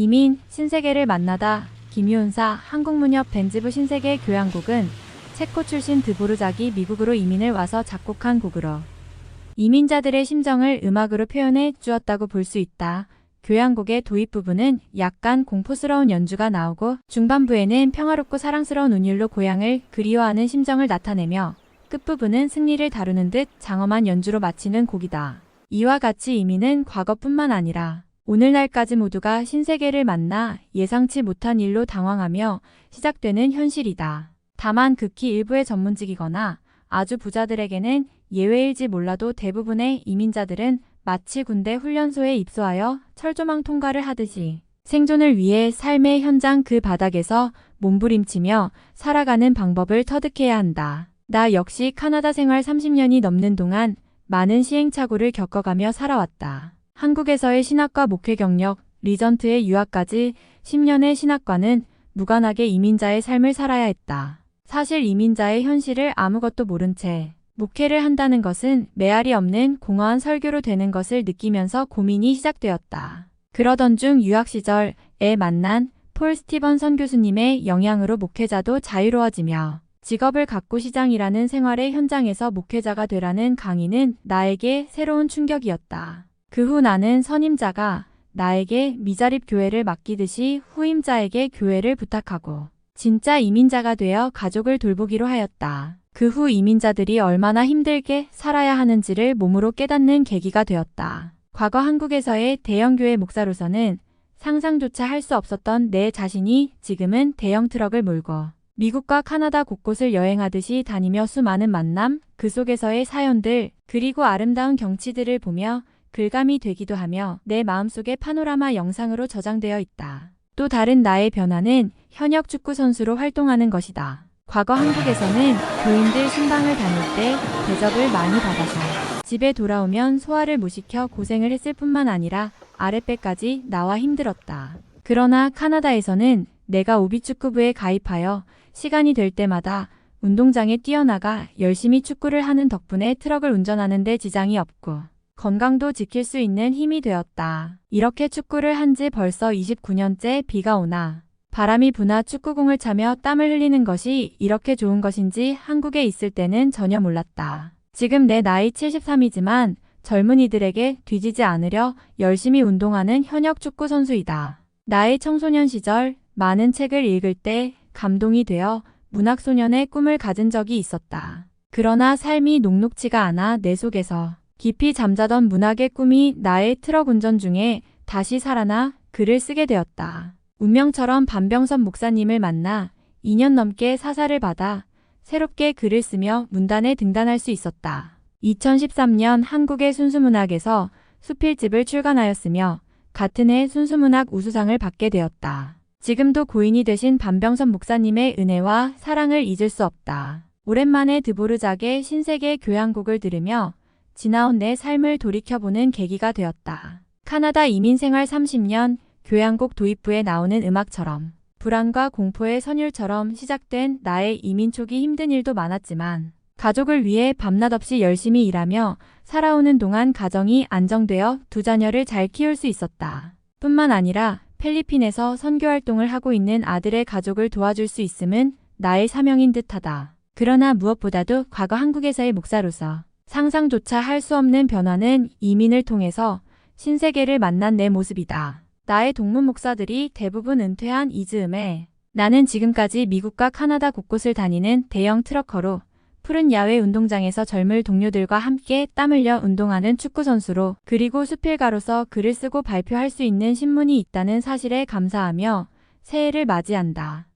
이민, 신세계를 만나다 김유은사 한국문협 벤즈부 신세계 교향곡은 체코 출신 드보르작이 미국으로 이민을 와서 작곡한 곡으로 이민자들의 심정을 음악으로 표현해 주었다고 볼 수 있다. 교향곡의 도입 부분은 약간 공포스러운 연주가 나오고 중반부에는 평화롭고 사랑스러운 운율로 고향을 그리워하는 심정을 나타내며 끝부분은 승리를 다루는 듯 장엄한 연주로 마치는 곡이다. 이와 같이 이민은 과거뿐만 아니라 오늘날까지 모두가 신세계를 만나 예상치 못한 일로 당황하며 시작되는 현실이다. 다만 극히 일부의 전문직이거나 아주 부자들에게는 예외일지 몰라도 대부분의 이민자들은 마치 군대 훈련소에 입소하여 철조망 통과를 하듯이 생존을 위해 삶의 현장 그 바닥에서 몸부림치며 살아가는 방법을 터득해야 한다. 나 역시 카나다 생활 30년이 넘는 동안 많은 시행착오를 겪어가며 살아왔다. 한국에서의 신학과 목회 경력, 리전트의 유학까지 10년의 신학과는 무관하게 이민자의 삶을 살아야 했다. 사실 이민자의 현실을 아무것도 모른 채 목회를 한다는 것은 메아리 없는 공허한 설교로 되는 것을 느끼면서 고민이 시작되었다. 그러던 중 유학 시절에 만난 폴 스티번선 교수님의 영향으로 목회자도 자유로워지며 직업을 갖고 시장이라는 생활의 현장에서 목회자가 되라는 강의는 나에게 새로운 충격이었다. 그 후 나는 선임자가 나에게 미자립 교회를 맡기듯이 후임자에게 교회를 부탁하고 진짜 이민자가 되어 가족을 돌보기로 하였다. 그 후 이민자들이 얼마나 힘들게 살아야 하는지를 몸으로 깨닫는 계기가 되었다. 과거 한국에서의 대형교회 목사로서는 상상조차 할 수 없었던 내 자신이 지금은 대형 트럭을 몰고 미국과 카나다 곳곳을 여행하듯이 다니며 수많은 만남, 그 속에서의 사연들, 그리고 아름다운 경치들을 보며 글감이 되기도 하며 내 마음속에 파노라마 영상으로 저장되어 있다. 또 다른 나의 변화는 현역 축구 선수로 활동하는 것이다. 과거 한국에서는 교인들 신방을 다닐 때 대접을 많이 받아서 집에 돌아오면 소화를 못 시켜 고생을 했을 뿐만 아니라 아랫배까지 나와 힘들었다. 그러나 카나다에서는 내가 오비축구부에 가입하여 시간이 될 때마다 운동장에 뛰어나가 열심히 축구를 하는 덕분에 트럭을 운전하는 데 지장이 없고 건강도 지킬 수 있는 힘이 되었다. 이렇게 축구를 한 지 벌써 29년째 비가 오나 바람이 부나 축구공을 차며 땀을 흘리는 것이 이렇게 좋은 것인지 한국에 있을 때는 전혀 몰랐다. 지금 내 나이 73이지만 젊은이들에게 뒤지지 않으려 열심히 운동하는 현역 축구 선수이다. 나의 청소년 시절 많은 책을 읽을 때 감동이 되어 문학소년의 꿈을 가진 적이 있었다. 그러나 삶이 녹록치가 않아 내 속에서 깊이 잠자던 문학의 꿈이 나의 트럭 운전 중에 다시 살아나 글을 쓰게 되었다. 운명처럼 반병선 목사님을 만나 2년 넘게 사사를 받아 새롭게 글을 쓰며 문단에 등단할 수 있었다. 2013년 한국의 순수문학에서 수필집을 출간하였으며 같은 해 순수문학 우수상을 받게 되었다. 지금도 고인이 되신 반병선 목사님의 은혜와 사랑을 잊을 수 없다. 오랜만에 드보르작의 신세계 교향곡을 들으며 지나온 내 삶을 돌이켜보는 계기가 되었다. 카나다 이민 생활 30년 교향곡 도입부에 나오는 음악처럼 불안과 공포의 선율처럼 시작된 나의 이민 초기 힘든 일도 많았지만 가족을 위해 밤낮 없이 열심히 일하며 살아오는 동안 가정이 안정되어 두 자녀를 잘 키울 수 있었다. 뿐만 아니라 필리핀에서 선교 활동을 하고 있는 아들의 가족을 도와줄 수 있음은 나의 사명인 듯하다. 그러나 무엇보다도 과거 한국에서의 목사로서 상상조차 할 수 없는 변화는 이민을 통해서 신세계를 만난 내 모습이다. 나의 동문 목사들이 대부분 은퇴한 이 즈음에 나는 지금까지 미국과 카나다 곳곳을 다니는 대형 트럭커로 푸른 야외 운동장에서 젊을 동료들과 함께 땀 흘려 운동하는 축구선수로 그리고 수필가로서 글을 쓰고 발표할 수 있는 신문이 있다는 사실에 감사하며 새해를 맞이한다.